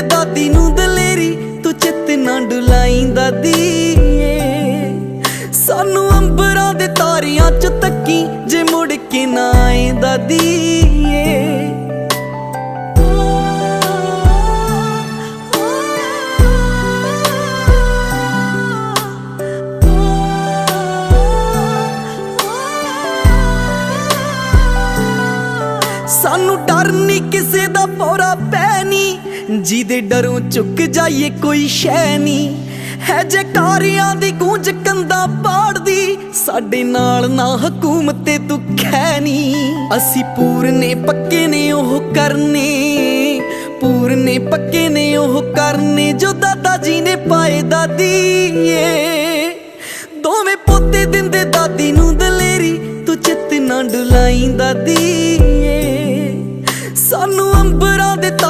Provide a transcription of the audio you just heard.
ਦਿੰਦੇ ਦਾਦੀ ਨੂੰ ਦਲੇਰੀ, ਤੂੰ ਚਿੱਤ ਨਾ ਡੁਲਾਈ ਦਾਦੀ। ਏ ਸਾਨੂੰ ਅੰਬਰਾਂ ਦੇ ਤਾਰਿਆਂ ਚ ਤੱਕੀ, ਜੇ ਮੁੜ ਕੇ ਨਾ ਆਏ ਦਾਦੀ। ਸਾਨੂੰ ਡਰ ਨਹੀਂ, ਕਿਸੇ ਦਾ ਪੌਰਾ ਪੈ ਨਹੀਂ। ਜਿਹਦੇ ਡਰੋਂ ਚੁੱਕ ਜਾਈਏ ਕੋਈ ਸ਼ੈ ਨਹੀਂ। ਹੈ ਜੇ ਕਾਰਿਆਂ ਦੀ ਗੂੰਜ ਕੰਦਾ ਪਾੜਦੀ, ਸਾਡੇ ਨਾਲ ਨਾ ਹਕੂਮਤੇ ਤੂੰ ਖੈ ਨਹੀਂ। ਅਸੀਂ ਪੂਰਨੇ ਪੱਕੇ ਨੇ, ਉਹ ਕਰਨੇ। ਪੂਰਨੇ ਪੱਕੇ ਨੇ, ਉਹ ਕਰਨੇ। ਜੋ ਦਾਦਾ ਜੀ ਨੇ ਪਾਏ ਦਾਦੀ ਏ ਦੋਵੇਂ ਪੋਤੇ ਦਿੰਦੇ ਦਾਦੀ ਨੂੰ ਦਲੇਰੀ, ਤੂੰ ਚਿੱਤ ਨਾ ਡੁਲਾਈ ਦਾਦੀ। ਏ ਸਾਨੂੰ